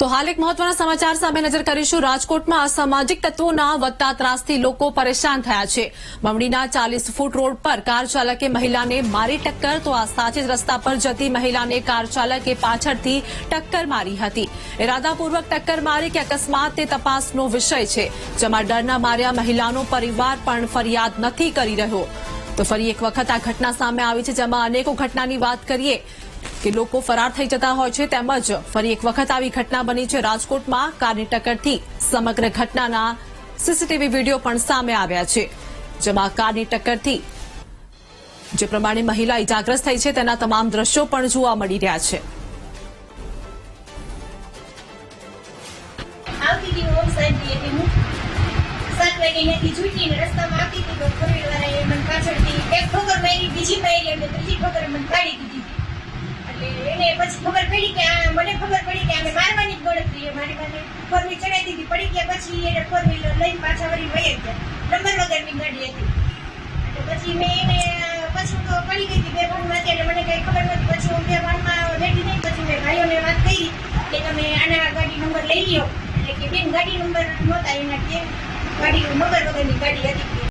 તો હાલ એક મહત્વના સમાચાર સામે નજર કરીશું. રાજકોટમાં અસામાજિક તત્વોના વધતા ત્રાસથી લોકો પરેશાન થયા છે. બમણીના ચાલીસ ફૂટ રોડ પર કાર ચાલકે મહિલાને મારી ટક્કર, તો આ સાચે જ રસ્તા પર જતી મહિલાને કાર ચાલકે પાછળથી ટક્કર મારી હતી. ઇરાદાપૂર્વક ટક્કર મારી કે અકસ્માત તે તપાસનો વિષય છે. જેમાં ડરના માર્યા મહિલાનો પરિવાર પણ ફરિયાદ નથી કરી રહ્યો. તો ફરી એક વખત આ ઘટના સામે આવી છે, જેમાં અનેકો ઘટનાની વાત કરીએ કે લોકો ફરાર થઈ જતા હોય છે, તેમજ ફરી એક વખત આવી ઘટના બની છે રાજકોટમાં. કારની ટક્કરથી સમગ્ર ઘટનાના સીસીટીવી વીડિયો પણ સામે આવ્યા છે, જેમાં કારની ટક્કરથી જે પ્રમાણે મહિલા ઇજાગ્રસ્ત થઈ છે, તેના તમામ દ્રશ્યો પણ જોવા મળી રહ્યા છે. સાત વાગે બીજી મારી અને ત્રીજી ખબર મને પાડી દીધી. એટલે એને પછી ખબર પડી કે આ મને ખબર પડી કે આને મારવાની જ ગણતરી એ મારી પાસે ફોર વ્હીલ ચડાવી દીધી. પડી ગયા પછી એને ફોર વ્હીલર લઈને પાછા વળી વહી ગયા. નંબર વગરની ગાડી હતી. પછી મેં એને પછી તો પડી ગઈ હતી બે ભાનમાં એટલે મને કઈ ખબર નથી પછી હું બે ભાનમાં બેઠી નહીં પછી મેં ભાઈઓને વાત કરી કે તમે આના ગાડી નંબર લઈ લ્યો. એટલે કે બેન ગાડી નંબર નહોતા એના કે ગાડી નંબર વગરની ગાડી હતી